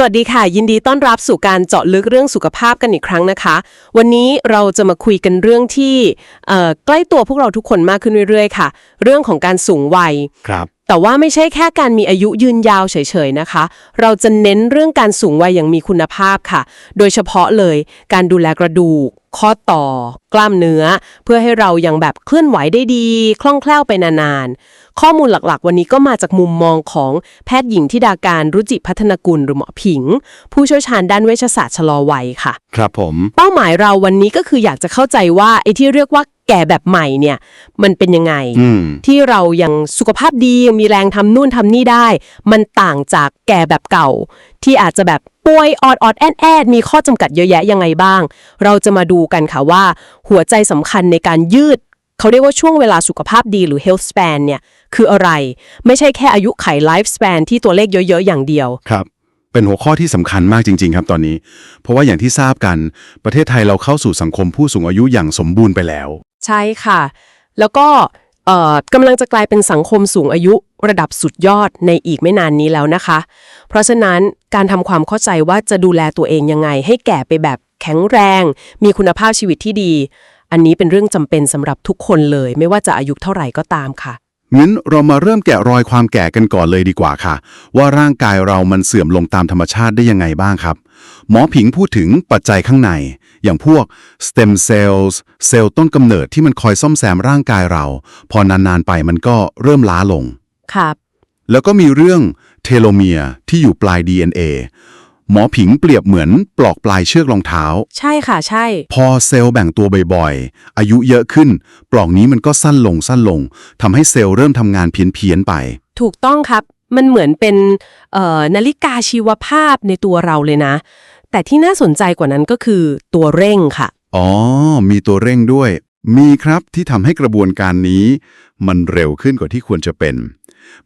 สวัสดีค่ะ ยินดีต้อนรับสู่การเจาะลึกเรื่องสุขภาพกันอีกครั้งนะคะ วันนี้เราจะมาคุยกันเรื่องที่เอ่อใกล้ตัวพวกเราทุกคนมากขึ้นเรื่อยๆค่ะ เรื่องของการสูงวัยครับ แต่ว่าไม่ใช่แค่การมีอายุยืนยาวเฉยๆนะคะ เราจะเน้นเรื่องการสูงวัยอย่างมีคุณภาพค่ะ โดยเฉพาะเลยการดูแลกระดูก ข้อต่อ กล้ามเนื้อ เพื่อให้เรายังแบบเคลื่อนไหวได้ดี คล่องแคล่วไปนานๆ ข้อมูลหลักๆ วันนี้ก็มาจากมุมมองของแพทย์หญิงทิดาการรุจิพัฒนกุลหรือหมอผิง ผู้เชี่ยวชาญด้านเวชศาสตร์ชะลอวัยค่ะ ครับผม เป้าหมายเราวันนี้ก็คืออยากจะเข้าใจว่าไอ้ที่เรียกว่าแก่แบบใหม่เนี่ย มันเป็นยังไงอืมที่เรายังสุขภาพดียังมีแรงทำนู่นทำนี่ได้ มันต่างจากแก่แบบเก่า ที่อาจจะแบบ ป่วยออดออดแอดแอดมีข้อจำกัดเยอะแยะยังไงบ้าง เราจะมาดูกันค่ะว่า หัวใจสำคัญในการยืด เขาเรียกว่าช่วงเวลาสุขภาพดีหรือ health span เนี่ยคืออะไร ไม่ใช่แค่อายุไข life span ที่ตัวเลขเยอะ ๆ อย่างเดียวครับเป็นหัวข้อที่สำคัญมากจริง ๆ ครับตอนนี้ เพราะว่าอย่างที่ทราบกัน ประเทศไทยเราเข้าสู่สังคมผู้สูงอายุอย่างสมบูรณ์ไปแล้ว ใช่ค่ะ แล้วก็เอ่อ กำลังจะกลายเป็นสังคมสูงอายุระดับสุดยอดในอีกไม่นานนี้แล้วนะคะ เพราะฉะนั้นการทำความเข้าใจว่าจะดูแลตัวเองยังไง ให้แก่ไปแบบแข็งแรง มีคุณภาพชีวิตที่ดี อันนี้เป็นเรื่องจำเป็นสำหรับทุกคนเลย ไม่ว่าจะอายุเท่าไหร่ก็ตามค่ะ งั้นเรามาเริ่มแกะรอยความแก่กันก่อนเลยดีกว่าค่ะ ว่าร่างกายเรามันเสื่อมลงตามธรรมชาติได้ยังไงบ้างครับ หมอผิงพูดถึงปัจจัยข้างใน อย่างพวก stem cells เซลล์ต้นกำเนิดที่มันคอยซ่อมแซมร่างกายเรา พอนานๆไปมันก็เริ่มล้าลง ครับ แล้วก็มีเรื่องเทโลเมียร์ที่อยู่ปลาย DNA หมอผิงเปรียบเหมือนปลอกปลายเชือกรองเท้า ใช่ค่ะ ใช่ พอเซลล์แบ่งตัวบ่อยๆ อายุเยอะขึ้น ปลอกนี้มันก็สั้นลงสั้นลงทำให้เซลล์เริ่มทำงานเพี้ยนๆไป ถูกต้องครับ มันเหมือนเป็นเอ่อนาฬิกาชีวภาพในตัวเราเลยนะ แต่ที่น่าสนใจกว่านั้นก็คือตัวเร่งค่ะ อ๋อ มีตัวเร่งด้วย มีครับที่ทำให้กระบวนการนี้ มันเร็วขึ้นกว่าที่ควรจะเป็น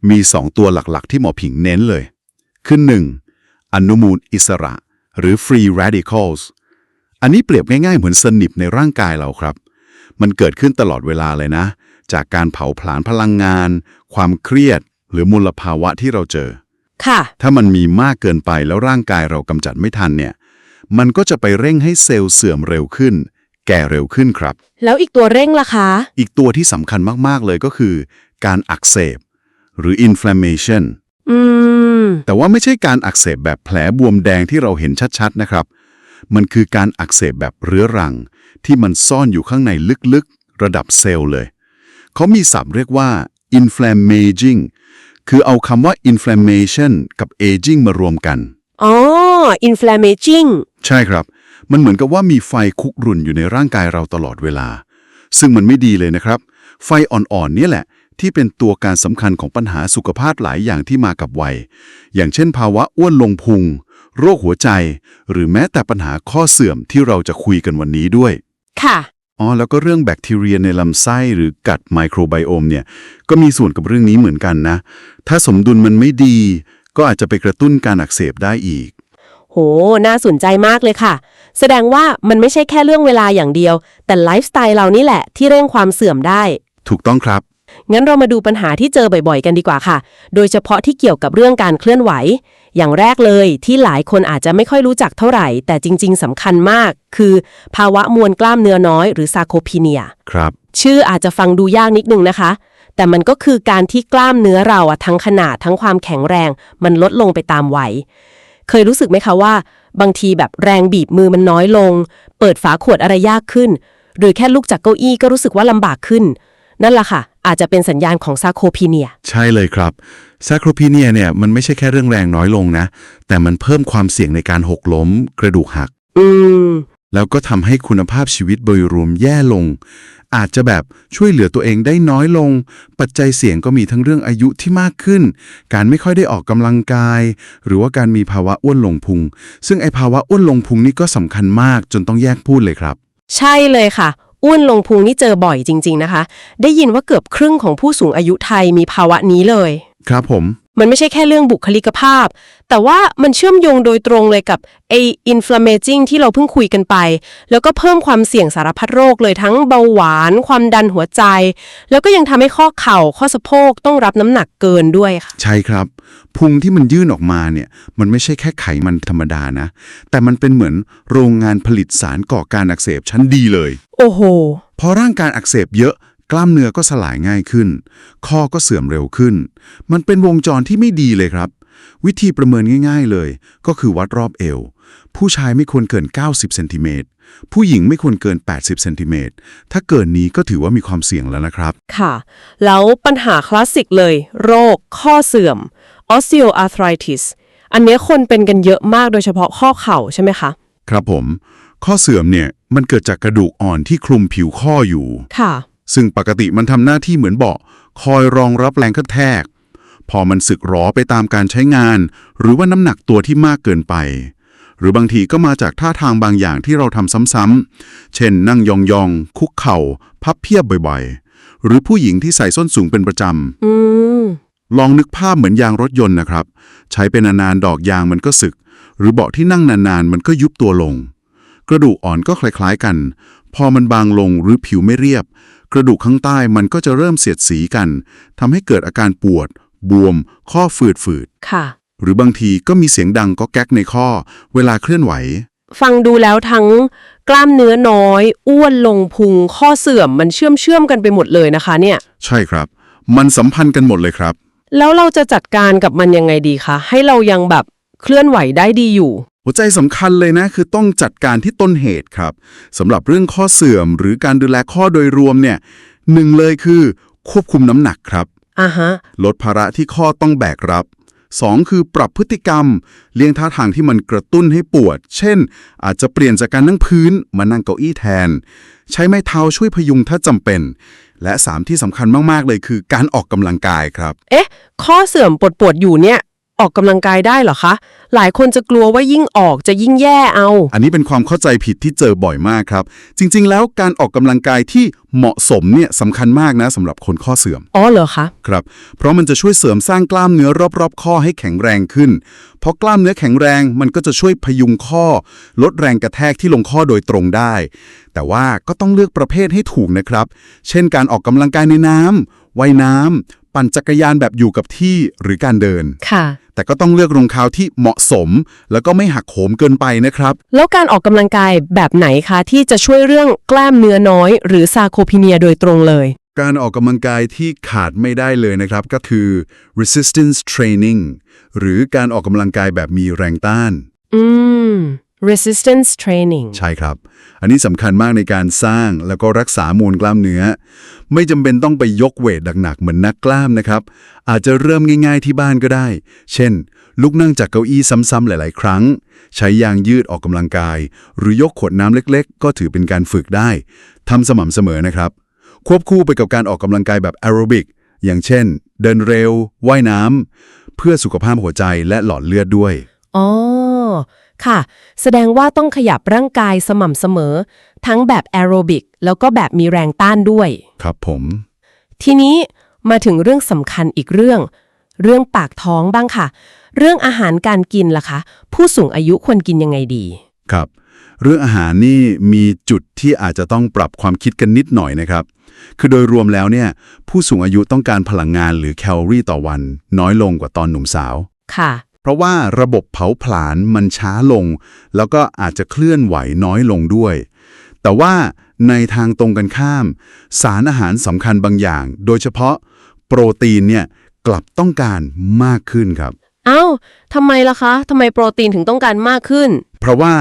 มีสองตัวหลักๆ ที่หมอผิงเน้นเลย คือหนึ่งอนุมูลอิสระ หรือ free radicals อันนี้เปรียบง่ายๆ เหมือนสนิมในร่างกายเราครับ มันเกิดขึ้นตลอดเวลาเลยนะ จากการเผาผลาญพลังงาน ความเครียด หรือมลภาวะที่เราเจอ ค่ะ ถ้ามันมีมากเกินไปแล้วร่างกายเรากำจัดไม่ทันเนี่ย มันก็จะไปเร่งให้เซลล์เสื่อมเร็วขึ้น แก่เร็วขึ้นครับ แล้วอีกตัวเร่งล่ะคะ อีกตัวที่สำคัญมาก ๆ เลยก็คือ การอักเสบ หรือ inflammation อืม แต่ว่าไม่ใช่การอักเสบแบบแผลบวมแดงที่เราเห็นชัดๆนะครับ มันคือการอักเสบแบบเรื้อรัง ที่มันซ่อนอยู่ข้างในลึกๆ ระดับเซลล์เลย เขามีศัพท์เรียกว่า inflammaging คือเอาคำว่า inflammation กับ aging มารวมกัน อ๋อ inflammaging ใช่ครับ มันเหมือนกับว่ามีไฟคุกรุ่นอยู่ในร่างกายเราตลอดเวลา ซึ่งมันไม่ดีเลยนะครับ ไฟอ่อนๆเนี่ยแหละ ที่เป็นตัวการสำคัญของปัญหาสุขภาพหลายอย่างที่มากับวัย อย่างเช่นภาวะอ้วนลงพุง โรคหัวใจ หรือแม้แต่ปัญหาข้อเสื่อมที่เราจะคุยกันวันนี้ด้วย ค่ะ อ๋อแล้วก็เรื่องแบคทีเรียในลำไส้หรือกัดไมโครไบโอมเนี่ยก็มีส่วนกับเรื่องนี้เหมือนกันนะ ถ้าสมดุลมันไม่ดี ก็อาจจะไปกระตุ้นการอักเสบได้อีก โห น่าสนใจมากเลยค่ะ แสดงว่ามันไม่ใช่แค่เรื่องเวลาอย่างเดียว แต่ไลฟ์สไตล์เรานี่แหละที่เร่งความเสื่อมได้ ถูกต้องครับ งั้นเรามาดูปัญหาที่เจอบ่อยๆ กันดีกว่าค่ะ โดยเฉพาะที่เกี่ยวกับเรื่องการเคลื่อนไหว อย่างแรกเลยที่หลายคนอาจจะไม่ค่อยรู้จักเท่าไหร่ แต่จริง ๆสำคัญมาก คือภาวะมวลกล้ามเนื้อน้อยหรือซาโคพีเนีย ครับ ชื่ออาจจะฟังดูยากนิดนึงนะคะ แต่มันก็คือการที่กล้ามเนื้อเราอะทั้งขนาดทั้งความแข็งแรง มันลดลงไปตามวัยเคยรู้สึกไหมคะว่า บางทีแบบแรงบีบมือมันน้อยลง เปิดฝาขวดอะไรยากขึ้น หรือแค่ลุกจากเก้าอี้ก็รู้สึกว่าลำบากขึ้น นั่นแหละค่ะ อาจจะเป็นสัญญาณของซาโคพีเนีย ใช่เลยครับซาโครพีเนียเนี่ยมันไม่ใช่แค่เรื่องแรงน้อยลงนะ แต่มันเพิ่มความเสี่ยงในการหกล้ม กระดูกหัก อืม แล้วก็ทำให้คุณภาพชีวิตโดยรวมแย่ลง อาจจะแบบช่วยเหลือตัวเองได้น้อยลง ปัจจัยเสี่ยงก็มีทั้งเรื่องอายุที่มากขึ้น การไม่ค่อยได้ออกกำลังกาย หรือว่าการมีภาวะอ้วนลงพุง ซึ่งไอภาวะอ้วนลงพุงนี่ก็สำคัญมากจนต้องแยกพูดเลยครับ ใช่เลยค่ะ อ้วนลงพุงนี่เจอบ่อยจริง ๆนะคะ ได้ยินว่าเกือบครึ่งของผู้สูงอายุไทยมีภาวะนี้เลย ครับผม มันไม่ใช่แค่เรื่องบุคลิกภาพ แต่ว่ามันเชื่อมโยงโดยตรงเลยกับไอ inflammaging ที่เราเพิ่งคุยกันไป แล้วก็เพิ่มความเสี่ยงสารพัดโรคเลยทั้งเบาหวาน ความดันหัวใจ แล้วก็ยังทำให้ข้อเข่าข้อสะโพกต้องรับน้ำหนักเกินด้วยค่ะ ใช่ครับพุงที่มันยื่นออกมาเนี่ยมันไม่ใช่แค่ไขมันธรรมดานะ แต่มันเป็นเหมือนโรงงานผลิตสารก่อการอักเสบชั้นดีเลย โอ้โหพอร่างกายอักเสบเยอะ กล้ามเนื้อก็สลายง่ายขึ้น ข้อก็เสื่อมเร็วขึ้น มันเป็นวงจรที่ไม่ดีเลยครับ วิธีประเมินง่าย ๆเลย ก็คือวัดรอบเอว ผู้ชายไม่ควรเกิน 90เซนติเมตรผู้หญิงไม่ควรเกิน 80เซนติเมตรถ้าเกินนี้ก็ถือว่ามีความเสี่ยงแล้วนะครับ ค่ะ แล้วปัญหาคลาสสิกเลย โรค ข้อเสื่อม osteoarthritis อันเนี้ยคนเป็นกันเยอะมากโดยเฉพาะข้อเข่าใช่ไหมคะ ครับผม ข้อเสื่อมเนี่ยมันเกิดจากกระดูกอ่อนที่คลุมผิวข้ออยู่ ค่ะ ซึ่งปกติมันทำหน้าที่เหมือนเบาะคอยรองรับแรงกระแทก พอมันสึกหรอไปตามการใช้งาน หรือว่าน้ำหนักตัวที่มากเกินไป หรือบางทีก็มาจากท่าทางบางอย่างที่เราทำซ้ำๆเช่น นั่งยองๆ คุกเข่า พับเพียบบ่อยๆ หรือผู้หญิงที่ใส่ส้นสูงเป็นประจอืมำลองนึกภาพเหมือนยางรถยนต์นะครับ ใช้เป็นนานๆดอกยางมันก็สึก หรือเบาะที่นั่งนานๆ มันก็ยุบตัวลง กระดูกอ่อนก็คล้ายๆกัน พอมันบางลงหรือผิวไม่เรียบ กระดูกข้างใต้มันก็จะเริ่มเสียดสีกันทำให้เกิดอาการปวด บวม ข้อฝืดฝืดค่ะๆหรือบางทีก็มีเสียงดังก็แก๊กในข้อ เวลาเคลื่อนไหว ฟังดูแล้วทั้งกล้ามเนื้อน้อย อ้วนลงพุง ข้อเสื่อมมันเชื่อมเชื่อมกันไปหมดเลยนะคะเนี่ย ใช่ครับ มันสัมพันธ์กันหมดเลยครับ แล้วเราจะจัดการกับมันยังไงดีคะให้เรายังแบบเคลื่อนไหวได้ดีอยู่ หัวใจสำคัญเลยนะคือต้องจัดการที่ต้นเหตุครับสำหรับเรื่องข้อเสื่อมหรือการดูแลข้อโดยรวมเนี่ยหนึ่งเลยคือควบคุมน้ำหนักครับอ่าฮะลดภาระที่ข้อต้องแบกรับ 2. คือปรับพฤติกรรม เลี่ยงท่าทางที่มันกระตุ้นให้ปวด เช่น อาจจะเปลี่ยนจากการนั่งพื้นมานั่งเก้าอี้แทน ใช้ไม้เท้าช่วยพยุงถ้าจำเป็น และ 3 ที่สำคัญมาก ๆ เลยคือการออกกำลังกายครับ เอ๊ะ ข้อเสื่อมปวดปวดๆอยู่เนี่ย ออกกำลังกายได้เหรอคะ หลายคนจะกลัวว่ายิ่งออกจะยิ่งแย่เอา อันนี้เป็นความเข้าใจผิดที่เจอบ่อยมากครับ จริง ๆ แล้วการออกกำลังกายที่เหมาะสมเนี่ยสำคัญมากนะสำหรับคนข้อเสื่อม อ๋อเหรอคะ ครับ เพราะมันจะช่วยเสริมสร้างกล้ามเนื้อรอบๆ ข้อให้แข็งแรงขึ้น เพราะกล้ามเนื้อแข็งแรงมันก็จะช่วยพยุงข้อ ลดแรงกระแทกที่ลงข้อโดยตรงได้ แต่ว่าก็ต้องเลือกประเภทให้ถูกนะครับ เช่นการออกกำลังกายในน้ำว่ายน้ำ ปั่นจักรยานแบบอยู่กับที่หรือการเดิน ค่ะ แต่ก็ต้องเลือกรองเท้าที่เหมาะสม แล้วก็ไม่หักโหมเกินไปนะครับ แล้วการออกกำลังกายแบบไหนคะที่จะช่วยเรื่องกล้ามเนื้อน้อย หรือซาโคพีเนียโดยตรงเลย การออกกำลังกายที่ขาดไม่ได้เลยนะครับก็คือ resistance training หรือการออกกำลังกายแบบมีแรงต้าน อืม resistance training ใช่ครับ อันนี้สำคัญมากในการสร้างแล้วก็รักษามวลกล้ามเนื้อ ไม่จำเป็นต้องไปยกเวทหนักๆเหมือนนักกล้ามนะครับ อาจจะเริ่มง่าย ๆที่บ้านก็ได้ เช่น ลุกนั่งจากเก้าอี้ซ้ำๆหลาย ๆ ครั้ง ใช้ยางยืดออกกำลังกาย หรือยกขวดน้ำเล็ก ๆ ก็ถือเป็นการฝึกได้ทำสม่ำเสมอนะครับ ควบคู่ไปกับการออกกำลังกายแบบแอโรบิกอย่างเช่น เดินเร็วว่ายน้ำเพื่อสุขภาพหัวใจและหลอดเลือดด้วยอ๋อ ค่ะ แสดงว่าต้องขยับร่างกายสม่ำเสมอ ทั้งแบบแอโรบิกแล้วก็แบบมีแรงต้านด้วย ครับผม ทีนี้มาถึงเรื่องสำคัญอีกเรื่อง เรื่องปากท้องบ้างค่ะ เรื่องอาหารการกินล่ะคะ ผู้สูงอายุควรกินยังไงดี ครับ เรื่องอาหารนี่มีจุดที่อาจจะต้องปรับความคิดกันนิดหน่อยนะครับ คือโดยรวมแล้วเนี่ย ผู้สูงอายุต้องการพลังงานหรือแคลอรี่ต่อวัน น้อยลงกว่าตอนหนุ่มสาว ค่ะ เพราะว่าระบบเผาผลาญมันช้าลง แล้วก็อาจจะเคลื่อนไหวน้อยลงด้วย แต่ว่าในทางตรงกันข้าม สารอาหารสำคัญบางอย่าง โดยเฉพาะโปรตีนเนี่ยกลับต้องการมากขึ้นครับเอ้าทำไมล่ะคะทำไมโปรตีนถึงต้องการมากขึ้น เพราะว่า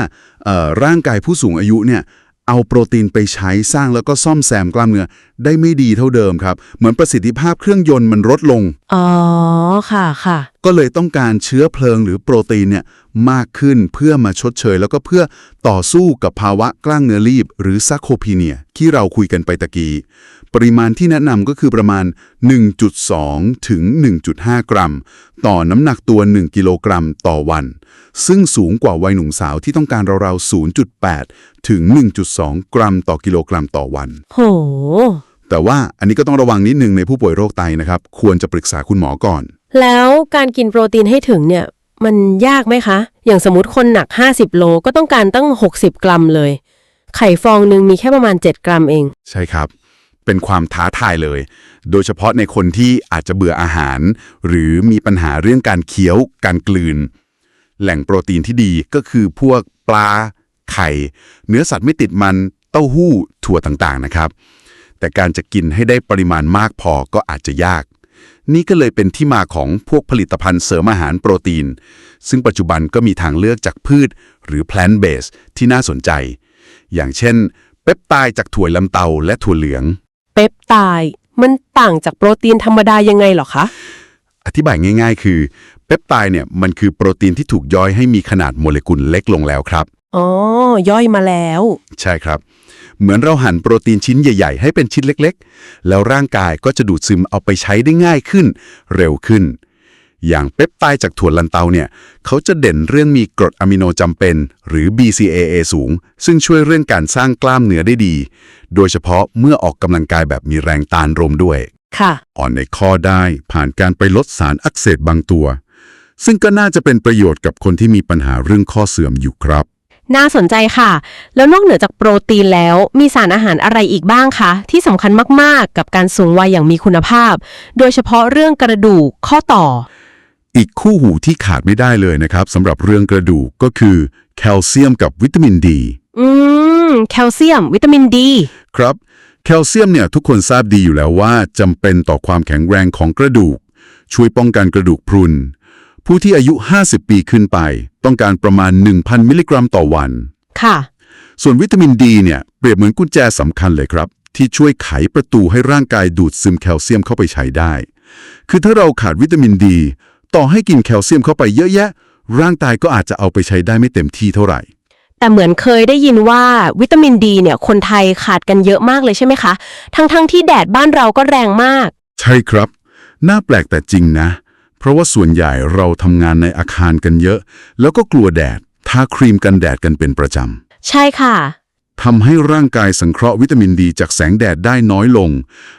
เอ่อร่างกายผู้สูงอายุเนี่ย เอาโปรตีนไปใช้สร้างแล้วก็ซ่อมแซมกล้ามเนื้อได้ไม่ดีเท่าเดิมครับ เหมือนประสิทธิภาพเครื่องยนต์มันลดลง อ๋อ ค่ะค่ะ ก็เลยต้องการเชื้อเพลิงหรือโปรตีนเนี่ยมากขึ้นเพื่อมาชดเชย แล้วก็เพื่อต่อสู้กับภาวะกล้างเนื้อรีบ หรือซักโคพีเนียที่เราคุยกันไปตะกี้ ปริมาณที่แนะนำก็คือประมาณ 1.2 ถึง 1.5 กรัม ต่อน้ำหนักตัว 1 กิโลกรัมต่อวัน ซึ่งสูงกว่าวัยหนุ่มสาวที่ต้องการราวๆ 0.8 ถึง 1.2 กรัมต่อกิโลกรัมต่อวัน โห แต่ว่าอันนี้ก็ต้องระวังนิดนึงในผู้ป่วยโรคไตนะครับ ควรจะปรึกษาคุณหมอก่อน แล้วการกินโปรตีนให้ถึงเนี่ยมันยากไหมคะ อย่างสมมติคนหนัก 50 โลก็ต้องการตั้ง 60 กรัมเลย ไข่ฟองหนึ่งมีแค่ประมาณ 7 กรัมเอง ใช่ครับ เป็นความท้าทายเลย โดยเฉพาะในคนที่อาจจะเบื่ออาหาร หรือมีปัญหาเรื่องการเคี้ยว การกลืน แหล่งโปรตีนที่ดีก็คือพวกปลา ไข่ เนื้อสัตว์ไม่ติดมัน เต้าหู้ ถั่วต่างๆนะครับ แต่การจะกินให้ได้ปริมาณมากพอก็อาจจะยาก นี่ก็เลยเป็นที่มาของพวกผลิตภัณฑ์เสริมอาหารโปรตีน ซึ่งปัจจุบันก็มีทางเลือกจากพืช หรือ plant base ที่น่าสนใจ อย่างเช่น เปปไตด์จากถั่วลำเตาและถั่วเหลือง เปปไตด์มันต่างจากโปรตีนธรรมดายังไงเหรอคะ อธิบายง่ายๆ คือเปปไตด์เนี่ยมันคือโปรตีนที่ถูกย่อยให้มีขนาดโมเลกุลเล็กลงแล้วครับ อ๋อ ย่อยมาแล้ว ใช่ครับ เหมือนเราหั่นโปรตีนชิ้นใหญ่ๆ ให้เป็นชิ้นเล็กๆ แล้วร่างกายก็จะดูดซึมเอาไปใช้ได้ง่ายขึ้น เร็วขึ้น อย่างเปปไตด์จากถั่วลันเตาเนี่ยเขาจะเด่นเรื่องมีกรดอะมิโนจำเป็น หรือ BCAA สูง ซึ่งช่วยเรื่องการสร้างกล้ามเนื้อได้ดี โดยเฉพาะเมื่อออกกำลังกายแบบมีแรงต้านลมด้วย ค่ะอ่อนในข้อได้ผ่านการไปลดสารอักเสบบางตัว ซึ่งก็น่าจะเป็นประโยชน์กับคนที่มีปัญหาเรื่องข้อเสื่อมอยู่ครับ น่าสนใจค่ะ แล้วนอกเหนือจากโปรตีนแล้วมีสารอาหารอะไรอีกบ้างคะ ที่สำคัญมากๆ กับการสูงวัยอย่างมีคุณภาพ โดยเฉพาะเรื่องกระดูกข้อต่อ อีกคู่หูที่ขาดไม่ได้เลยนะครับสำหรับเรื่องกระดูกก็คือแคลเซียมกับวิตามินดี อืม แคลเซียม วิตามินดี ครับ แคลเซียมเนี่ยทุกคนทราบดีอยู่แล้วว่าจำเป็นต่อความแข็งแรงของกระดูก ช่วยป้องกันกระดูกพรุน ผู้ที่อายุ 50 ปีขึ้นไป ต้องการประมาณ 1,000 มิลลิกรัมต่อวัน ค่ะ ส่วนวิตามินดีเนี่ยเปรียบเหมือนกุญแจสำคัญเลยครับ ที่ช่วยไขประตูให้ร่างกายดูดซึมแคลเซียมเข้าไปใช้ได้ คือถ้าเราขาดวิตามินดี ต่อให้กินแคลเซียมเข้าไปเยอะแยะ ร่างกายก็อาจจะเอาไปใช้ได้ไม่เต็มที่เท่าไหร่ แต่เหมือนเคยได้ยินว่าวิตามินดีเนี่ยคนไทยขาดกันเยอะมากเลยใช่ไหมคะ ทั้งๆที่แดดบ้านเราก็แรงมาก ใช่ครับ น่าแปลกแต่จริงนะ เพราะว่าส่วนใหญ่เราทำงานในอาคารกันเยอะ แล้วก็กลัวแดดทาครีมกันแดดกันเป็นประจใช่ค่ะำทำให้ร่างกายสังเคราะห์วิตามินดีจากแสงแดดได้น้อยลง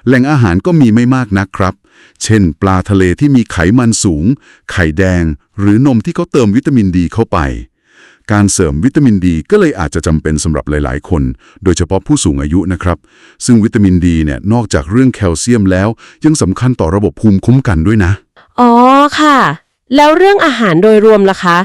แหล่งอาหารก็มีไม่มากนักครับ เช่น ปลาทะเลที่มีไขมันสูง ไข่แดง หรือนมที่เขาเติมวิตามินดีเข้าไป การเสริมวิตามินดีก็เลยอาจจะจำเป็นสำหรับหลาย ๆ คน โดยเฉพาะผู้สูงอายุนะครับ ซึ่งวิตามินดีเนี่ยนอกจากเรื่องแคลเซียมแล้ว ยังสำคัญต่อระบบภูมิคุ้มกันด้วยนะ อ๋อค่ะ แล้วเรื่องอาหารโดยรวมล่ะคะ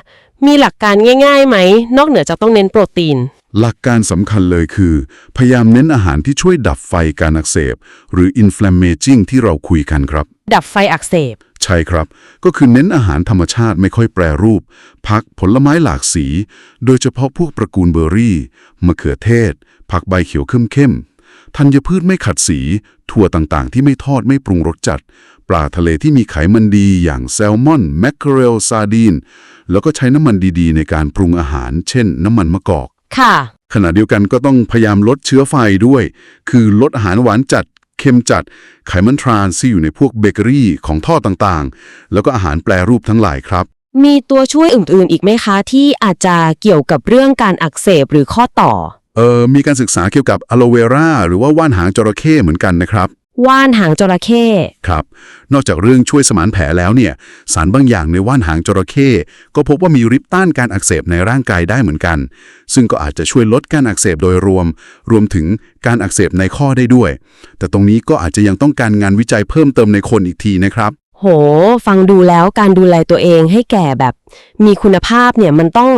มีหลักการง่ายๆไหม นอกเหนือจากต้องเน้นโปรตีน หลักการสำคัญเลยคือ พยายามเน้นอาหารที่ช่วยดับไฟการอักเสบ หรือ inflammaging ที่เราคุยกันครับ ดับไฟอักเสบ ใช่ครับ ก็คือเน้นอาหารธรรมชาติไม่ค่อยแปรรูป ผักผลไม้หลากสี โดยเฉพาะพวกตระกูลเบอร์รี่มะเขือเทศ ผักใบเขียวเข้มๆธัญพืชไม่ขัดสี ถั่วต่างๆ ที่ไม่ทอดไม่ปรุงรสจัด ปลาทะเลที่มีไขมันดีอย่างแซลมอนแมคเคอเรลซาร์ดีนแล้วก็ใช้น้ำมันดีๆ ในการปรุงอาหาร เช่น น้ำมันมะกอก ค่ะ ขณะเดียวกันก็ต้องพยายามลดเชื้อไฟด้วย คือลดอาหารหวานจัด เค็มจัด ไขมันทรานส์ที่อยู่ในพวกเบเกอรี่ของทอดต่างๆ แล้วก็อาหารแปรรูปทั้งหลายครับ มีตัวช่วยอื่นๆ อีกไหมคะ ที่อาจจะเกี่ยวกับเรื่องการอักเสบหรือข้อต่อ เออมีการศึกษาเกี่ยวกับอะโลเวราหรือว่าว่านหางจระเข้เหมือนกันนะครับ ว่านหางจระเข้ครับ นอกจากเรื่องช่วยสมานแผลแล้วเนี่ย สารบางอย่างในว่านหางจระเข้ก็พบว่ามีฤทธิ์ต้านการอักเสบในร่างกายได้เหมือนกัน ซึ่งก็อาจจะช่วยลดการอักเสบโดยรวม รวมถึงการอักเสบในข้อได้ด้วย แต่ตรงนี้ก็อาจจะยังต้องการงานวิจัยเพิ่มเติมในคนอีกทีนะครับ โห ฟังดูแล้วการดูแลตัวเองให้แก่แบบ มีคุณภาพเนี่ยมันต้อง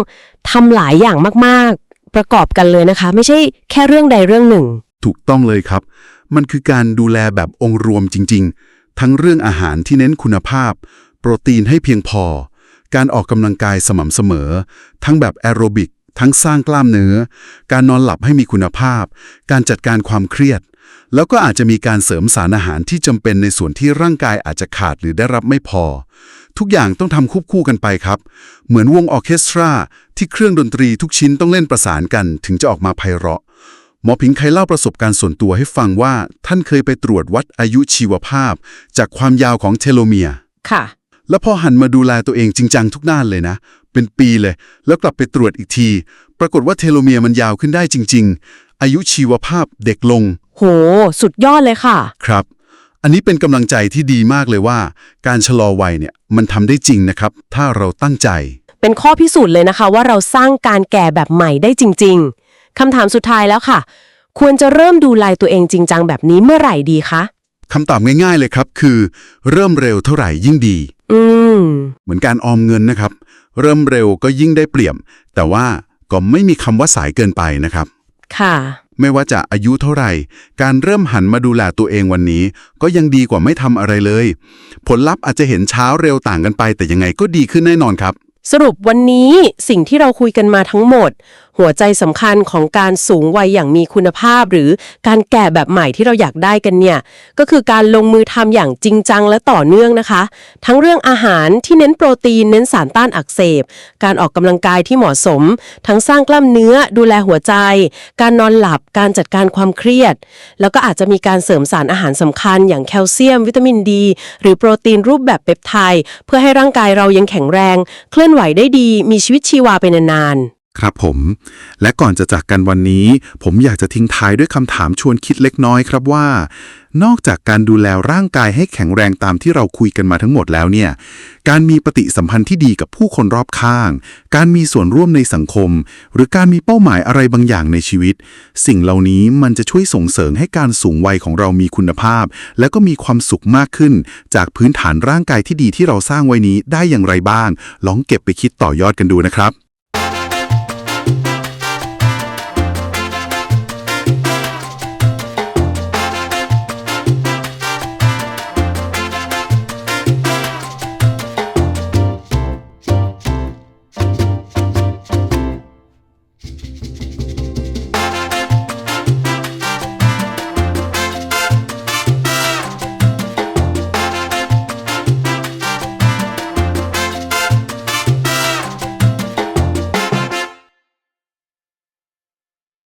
ทำหลายอย่างมากๆ ประกอบกันเลยนะคะ ไม่ใช่แค่เรื่องใดเรื่องหนึ่ง ถูกต้องเลยครับ มันคือการดูแลแบบองค์รวมจริง ๆ ทั้งเรื่องอาหารที่เน้นคุณภาพ โปรตีนให้เพียงพอ การออกกำลังกายสม่ำเสมอ ทั้งแบบแอโรบิก ทั้งสร้างกล้ามเนื้อ การนอนหลับให้มีคุณภาพ การจัดการความเครียด แล้วก็อาจจะมีการเสริมสารอาหารที่จำเป็นในส่วนที่ร่างกายอาจจะขาดหรือได้รับไม่พอ ทุกอย่างต้องทำควบคู่กันไปครับ เหมือนวงออเคสตราที่เครื่องดนตรีทุกชิ้นต้องเล่นประสานกัน ถึงจะออกมาไพเราะ หมอผิงเคยเล่าประสบการณ์ส่วนตัวให้ฟังว่า ท่านเคยไปตรวจวัดอายุชีวภาพ จากความยาวของเทโลเมียร์ค่ะ แล้วพอหันมาดูแลตัวเองจริงจังทุกด้านเลยนะ เป็นปีเลย แล้วกลับไปตรวจอีกที ปรากฏว่าเทโลเมียร์มันยาวขึ้นได้จริง ๆ อายุชีวภาพเด็กลง โห สุดยอดเลยค่ะ ครับ อันนี้เป็นกำลังใจที่ดีมากเลยว่า การชะลอวัยเนี่ยมันทำได้จริงนะครับ ถ้าเราตั้งใจ เป็นข้อพิสูจน์เลยนะคะว่าเราสร้างการแก่แบบใหม่ได้จริงๆ คำถามสุดท้ายแล้วค่ะ ควรจะเริ่มดูแลตัวเองจริงจังแบบนี้เมื่อไหร่ดีคะคำตอบง่ายๆเลยครับ คือ เริ่มเร็วเท่าไหร่ยิ่งดี อืม เหมือนการออมเงินนะครับ เริ่มเร็วก็ยิ่งได้เปรียบแต่ว่าก็ไม่มีคำว่าสายเกินไปนะครับ ค่ะ ไม่ว่าจะอายุเท่าไหร่ การเริ่มหันมาดูแลตัวเองวันนี้ ก็ยังดีกว่าไม่ทำอะไรเลย ผลลัพธ์อาจจะเห็นเช้าเร็วต่างกันไป แต่ยังไงก็ดีขึ้นแน่นอนครับ สรุปวันนี้สิ่งที่เราคุยกันมาทั้งหมด หัวใจสำคัญของการสูงวัยอย่างมีคุณภาพ หรือการแก่แบบใหม่ที่เราอยากได้กันเนี่ย ก็คือการลงมือทำอย่างจริงจังและต่อเนื่องนะคะ ทั้งเรื่องอาหารที่เน้นโปรตีน เน้นสารต้านอักเสบ การออกกำลังกายที่เหมาะสม ทั้งสร้างกล้ามเนื้อดูแลหัวใจ การนอนหลับการจัดการความเครียด แล้วก็อาจจะมีการเสริมสารอาหารสำคัญ อย่างแคลเซียม วิตามินดี หรือโปรตีนรูปแบบเปปไทด์เพื่อให้ร่างกายเรายังแข็งแรง เคลื่อนไหวได้ดี มีชีวิตชีวาไปนานๆ ครับผม และก่อนจะจากกันวันนี้ ผมอยากจะทิ้งท้ายด้วยคำถามชวนคิดเล็กน้อยครับว่า นอกจากการดูแลร่างกายให้แข็งแรงตามที่เราคุยกันมาทั้งหมดแล้วเนี่ย การมีปฏิสัมพันธ์ที่ดีกับผู้คนรอบข้าง การมีส่วนร่วมในสังคม หรือการมีเป้าหมายอะไรบางอย่างในชีวิต สิ่งเหล่านี้มันจะช่วยส่งเสริมให้การสูงวัยของเรามีคุณภาพ และก็มีความสุขมากขึ้น จากพื้นฐานร่างกายที่ดีที่เราสร้างไว้นี้ได้อย่างไรบ้าง ลองเก็บไปคิดต่อยอดกันดูนะครับ